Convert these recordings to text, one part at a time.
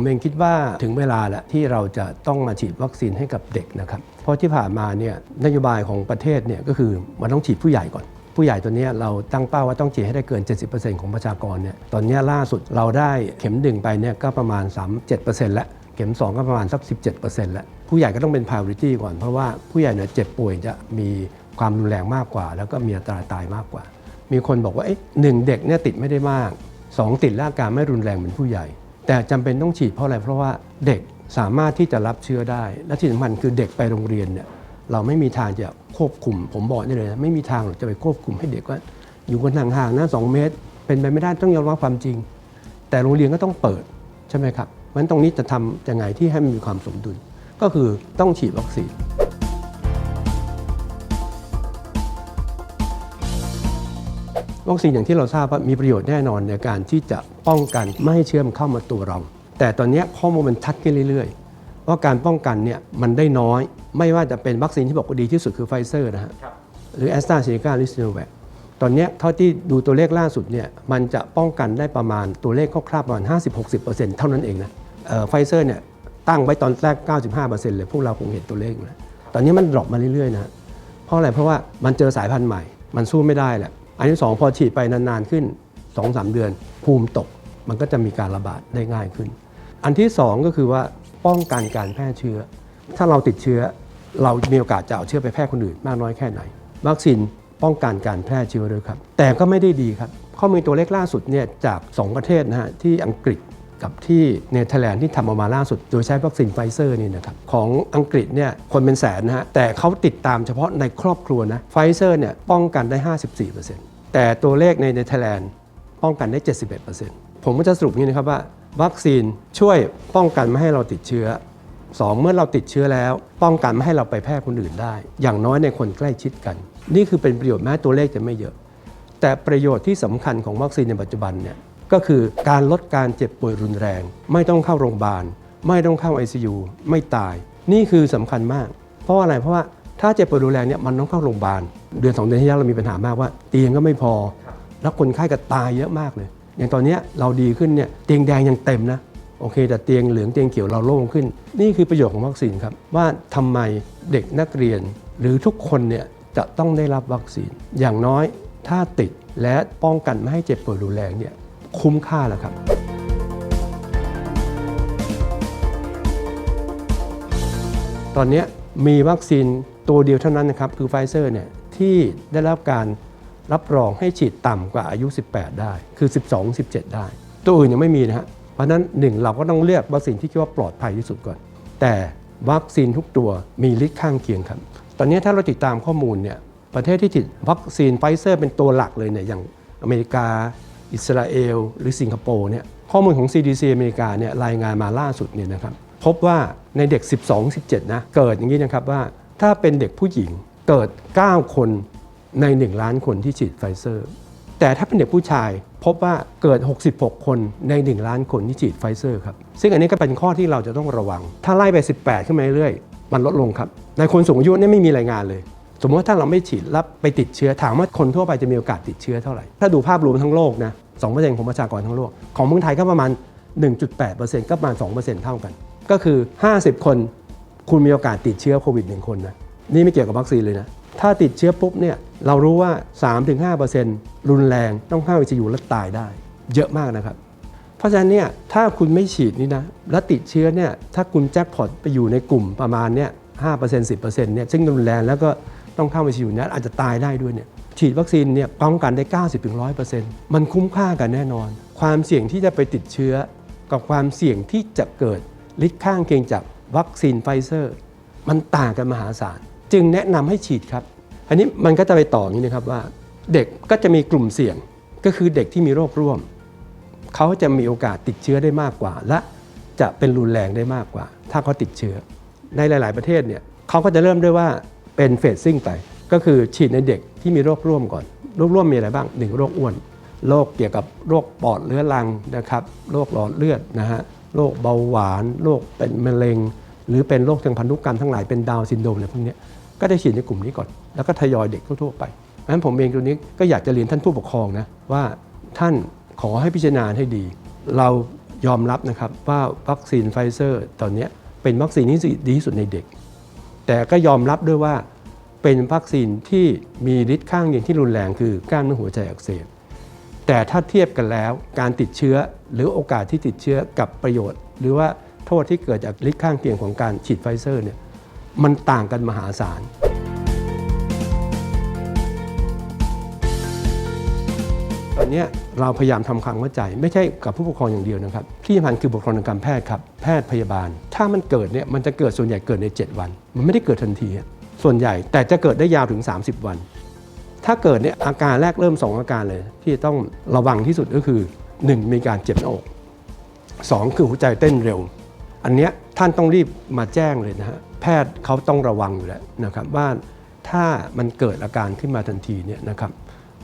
ผมเองคิดว่าถึงเวลาแล้วที่เราจะต้องมาฉีดวัคซีนให้กับเด็กนะครับเพราะที่ผ่านมาเนี่ยนโยบายของประเทศเนี่ยก็คือมันต้องฉีดผู้ใหญ่ก่อน ผู้ใหญ่ตัวนี้เราตั้งเป้าว่าต้องฉีดให้ได้เกิน 70%ของประชากรเนี่ยตอนนี้ล่าสุดเราได้เข็มหนึ่งไปเนี่ยก็ประมาณ 37%แล้วเข็ม 2 ก็ประมาณสัก 17%แล้วผู้ใหญ่ก็ต้องเป็น priority ก่อนเพราะว่าผู้ใหญ่เนี่ยเจ็บป่วยจะมีความรุนแรงมากกว่า แล้วก็มีอัตราตายมากกว่า มีคนบอกว่าเอ๊ะหนึ่งเด็กเนี่ยติดไม่ได้มาก 2 ติดแล้วอาการไม่รุนแรงเหมือนผู้ใหญ่ แต่จำเป็นต้องฉีดเพราะอะไร เพราะว่าเด็กสามารถที่จะรับเชื้อได้ และที่สำคัญคือเด็กไปโรงเรียนเนี่ยเราไม่มีทางจะควบคุม ผมบอกได้เลยนะไม่มีทางหรอกจะไปควบคุมให้เด็กว่า อยู่กันห่างๆนะสองเมตร เป็นไปไม่ได้ต้องยอมรับความจริง แต่โรงเรียนก็ต้องเปิดใช่ไหมครับเพราะฉะนั้นตรงนี้จะทำยังไงที่ให้มันมีความสมดุล ก็คือต้องฉีดวัคซีน วัคซีนอย่างที่เราทราบว่ามีประโยชน์แน่นอนในการที่จะป้องกันไม่ให้เชื้อมันเข้ามาตัวเรา แต่ตอนนี้ข้อมูลมันชัดขึ้นเรื่อยๆว่าการป้องกันเนี่ยมันได้น้อย ไม่ว่าจะเป็นวัคซีนที่บอกว่าดีที่สุดคือไฟเซอร์นะฮะหรือแอสตราเซเนกาหรือซีโนแวคตอนเนี้ยเท่าที่ดูตัวเลขล่าสุดเนี่ยมันจะป้องกันได้ประมาณตัวเลขคร่าวๆประมาณ 50-60%เท่านั้นเองนะไฟเซอร์เนี่ยตั้งไว้ตอนแรก 95%เลยพวกเราคงเห็นตัวเลขนะตอนนี้มันดรอปมาเรื่อยๆนะเพราะอะไรเพราะว่ามันเจอสายพันธุ์ใหม่ มันสู้ไม่ได้แหละ อันที่สองพอฉีดไปนานๆขึ้น 2-3 เดือน ภูมิตกมันก็จะมีการระบาดได้ง่ายขึ้น อันที่สองก็คือว่าป้องกันการแพร่เชื้อ ถ้าเราติดเชื้อเรามีโอกาสจะเอาเชื้อไปแพร่คนอื่นมากน้อยแค่ไหน วัคซีนป้องกันการแพร่เชื้อด้วยครับ แต่ก็ไม่ได้ดีครับ ข้อมูลตัวเลขล่าสุดเนี่ยจาก 2 ประเทศนะฮะที่อังกฤษ กับที่เนเธอร์แลนด์ที่ทำออกมาล่าสุด โดยใช้วัคซีนไฟเซอร์นี่นะครับของอังกฤษเนี่ยคนเป็นแสนนะฮะแต่เขาติดตามเฉพาะในครอบครัวนะไฟเซอร์เนี่ยป้องกันได้ 54%แต่ตัวเลขในเนเธอร์แลนด์ป้องกันได้ 71%ผมก็จะสรุปอย่างนี้นะครับว่า วัคซีนช่วยป้องกันไม่ให้เราติดเชื้อสองเมื่อเราติดเชื้อแล้ว ป้องกันไม่ให้เราไปแพร่คนอื่นได้ อย่างน้อยในคนใกล้ชิดกัน นี่คือเป็นประโยชน์แม้ตัวเลขจะไม่เยอะ แต่ประโยชน์ที่สำคัญของวัคซีนในปัจจุบันเนี่ย ก็คือการลดการเจ็บป่วยรุนแรง ไม่ต้องเข้าโรงพยาบาล ไม่ต้องเข้า ICU ไม่ตาย นี่คือสำคัญมาก เพราะอะไรเพราะว่าถ้าเจ็บป่วยรุนแรงเนี่ยมันต้องเข้าโรงพยาบาล เดือนสองเดือนที่แล้วเรามีปัญหามากว่า เตียงก็ไม่พอ แล้วคนไข้ก็ตายเยอะมากเลย อย่างตอนนี้เราดีขึ้นเนี่ยเตียงแดงยังเต็มนะโอเค แต่เตียงเหลืองเตียงเขียวเราโล่งขึ้น นี่คือประโยชน์ของวัคซีนครับ ว่าทำไมเด็กนักเรียน หรือทุกคนเนี่ยจะต้องได้รับวัคซีน อย่างน้อยถ้าติดและป้องกันไม่ให้เจ็บป่วยรุนแรงเนี่ย คุ้มค่าแล้วครับตอนนี้มีวัคซีนตัวเดียวเท่านั้นนะครับคือไฟเซอร์เนี่ยที่ได้รับการรับรองให้ฉีดต่ำกว่าอายุ 18 ได้คือ 12 17 ได้ ตัวอื่นยังไม่มีนะฮะเพราะนั้นหนึ่งเราก็ต้องเลือกวัคซีนที่คิดว่าปลอดภัยที่สุดก่อน แต่วัคซีนทุกตัวมีฤทธิ์ข้างเคียงครับ ตอนนี้ถ้าเราติดตามข้อมูลเนี่ยประเทศที่ฉีดวัคซีนไฟเซอร์เป็นตัวหลักเลยเนี่ยอย่างอเมริกา อิสราเอล หรือสิงคโปร์เนี่ยข้อมูลของ CDC อเมริกาเนี่ยรายงานมาล่าสุดเนี่ยนะครับพบว่าในเด็ก 12-17 นะเกิดอย่างนี้นะครับว่าถ้าเป็นเด็กผู้หญิงเกิด 9 คนใน 1 ล้านคนที่ฉีดไฟเซอร์ แต่ถ้าเป็นเด็กผู้ชายพบว่าเกิด 66 คนใน 1 ล้านคนที่ฉีดไฟเซอร์ครับ ซึ่งอันนี้ก็เป็นข้อที่เราจะต้องระวัง ถ้าไล่ไป 18 ขึ้นมาเรื่อยๆ มันลดลงครับ ในคนสูงอายุเนี่ยไม่มีรายงานเลย สมมติว่าถ้าเราไม่ฉีดแล้วไปติดเชื้อ ถามว่าคนทั่วไปจะมีโอกาสติดเชื้อเท่าไหร่ ถ้าดูภาพรวมทั้งโลกนะ 2%ของประชากรทั้งโลก ของเมืองไทยก็ประมาณ 1.8%ก็ประมาณ 2%เท่ากัน ก็คือ 50 คนคุณมีโอกาสติดเชื้อโควิด1คนนะนี่ไม่เกี่ยวกับวัคซีนเลยนะ ถ้าติดเชื้อปุ๊บเนี่ยเรารู้ว่า 3-5%รุนแรงต้องเข้า ICU และตายได้ เยอะมากนะครับ เพราะฉะนั้นเนี่ยถ้าคุณไม่ฉีดนี่นะแล้วติดเชื้อเนี่ยถ้าคุณแจ็คพอตไปอยู่ในกลุ่มประมาณเนี่ย5% 10%เนี่ยซึ่งรุนแรงแล้วก็ต้องเข้าไปอยู่เนี่ยอาจจะตายได้ด้วยเนี่ย ฉีดวัคซีนเนี่ยป้องกันได้ 90-100%มันคุ้มค่ากันแน่นอน ความเสี่ยงที่จะไปติดเชื้อ กับความเสี่ยงที่จะเกิดฤทธิ์ข้างเคียงจากวัคซีนไฟเซอร์ มันต่างกันมหาศาล จึงแนะนำให้ฉีดครับ อันนี้มันก็จะไปต่อนี้นะครับว่า เด็กก็จะมีกลุ่มเสี่ยงก็คือเด็กที่มีโรคร่วม เขาจะมีโอกาสติดเชื้อได้มากกว่า และจะเป็นรุนแรงได้มากกว่า ถ้าเขาติดเชื้อ ในหลาย ๆ ประเทศเนี่ยเขาก็จะเริ่มด้วยว่าเป็นเฟสซิ่งไป ก็คือฉีดในเด็กที่มีโรคร่วมก่อน โรคร่วมมีอะไรบ้างหนึ่งโรคอ้วน โรคเกี่ยวกับโรคปอดเรื้อรังนะครับโรคหลอดเลือดนะฮะโรคเบาหวานโรคเป็นมะเร็ง หรือเป็นโรคทางพันธุกรรมทั้งหลายเป็นดาวซินโดรมอะไรพวกนี้ก็ได้ฉีดในกลุ่มนี้ก่อน แล้วก็ทยอยเด็กทั่วๆไปเพราะฉะนั้นผมเองตรงนี้ก็อยากจะเรียนท่านผู้ปกครองนะว่าท่านขอให้พิจารณาให้ดี เรายอมรับนะครับว่าวัคซีนไฟเซอร์ตอนนี้เป็นวัคซีนที่ดีที่สุดในเด็ก แต่ก็ยอมรับด้วยว่า เป็นวัคซีนที่มีฤทธิ์ข้างเคียงที่รุนแรงคือกล้ามเนื้อหัวใจอักเสบแต่ถ้าเทียบกันแล้วการติดเชื้อหรือโอกาสที่ติดเชื้อกับประโยชน์ หรือว่าโทษที่เกิดจากฤทธิ์ข้างเคียงของการฉีดไฟเซอร์เนี่ยมันต่างกันมหาศาลตอนนี้เราพยายามทำความเข้าใจ ไม่ใช่กับผู้ปกครองอย่างเดียวนะครับที่สำคัญคือบุคลากรทางการแพทย์ครับแพทย์พยาบาล ถ้ามันเกิดเนี่ยมันจะเกิดส่วนใหญ่เกิดใน 7 วัน มันไม่ได้เกิดทันที ส่วนใหญ่แต่จะเกิดได้ยาวถึง 30 วัน ถ้าเกิดเนี่ยอาการแรกเริ่ม 2 อาการเลย ที่ต้องระวังที่สุดก็คือ 1 มีการเจ็บหน้าอก 2 คือหัวใจเต้นเร็ว อันเนี้ยท่านต้องรีบมาแจ้งเลยนะฮะแพทย์เขาต้องระวังอยู่แล้วนะครับว่าถ้ามันเกิดอาการขึ้นมาทันทีเนี่ยนะครับ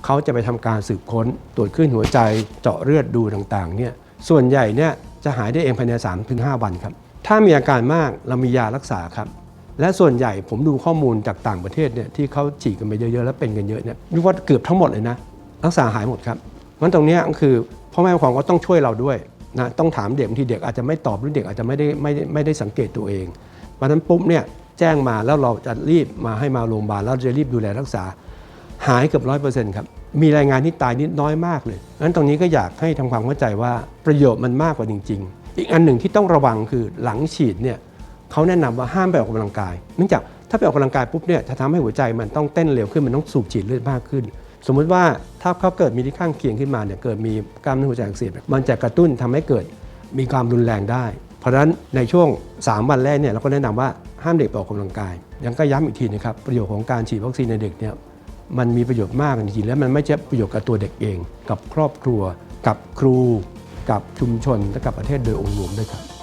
เขาจะไปทำการสืบค้นตรวจคลื่นหัวใจเจาะเลือดดูต่างๆเนี่ยส่วนใหญ่เนี่ยจะหายได้เองภายใน3-5 วันครับถ้ามีอาการมากเรามียารักษาครับ และส่วนใหญ่ผมดูข้อมูลจากต่างประเทศเนี่ยที่เขาฉีดกันไปเยอะๆแล้วเป็นกันเยอะเนี่ยนึกว่าเกือบทั้งหมดเลยนะรักษาหายหมดครับมันตรงนี้ก็คือพ่อแม่ผู้ปกครองก็ต้องช่วยเราด้วยนะต้องถามเด็กบางทีเด็กอาจจะไม่ตอบหรือเด็กอาจจะไม่ได้ไม่ไม่ได้สังเกตตัวเองวันนั้นปุ๊บเนี่ยแจ้งมาแล้วเราจะรีบมาให้มาโรงพยาบาลแล้วจะรีบดูแลรักษาหายเกือบร้อยเปอร์เซ็นต์ครับมีรายงานที่ตายนิดน้อยมากเลยงั้นตรงนี้ก็อยากให้ทำความเข้าใจว่าประโยชน์มันมากกว่าจริง ๆ อีกอันหนึ่งที่ต้องระวังคือหลังฉีดเนี่ย เขาแนะนำว่าห้ามไปออกกำลังกาย เนื่องจากถ้าไปออกกำลังกายปุ๊บเนี่ยจะทำให้หัวใจมันต้องเต้นเร็วขึ้นมันต้องสูบฉีดเลือดมากขึ้น สมมุติว่าถ้าเขาเกิดมีที่ข้างเคียงขึ้นมาเนี่ยเกิดมีกล้ามเนื้อหัวใจอักเสบมันจะกระตุ้นทำให้เกิดมีความรุนแรงได้ เพราะฉะนั้นในช่วง 3 วันแรกเนี่ยเราก็แนะนำว่าห้ามเด็กไปออกกำลังกาย ยังก็ย้ำอีกทีนะครับประโยชน์ของการฉีดวัคซีนในเด็กเนี่ยมันมีประโยชน์มากจริงๆแล้วมันไม่ใช่ประโยชน์กับตัวเด็กเอง กับครอบครัว กับครู กับชุมชนและกับประเทศโดยองค์รวมด้วยครับ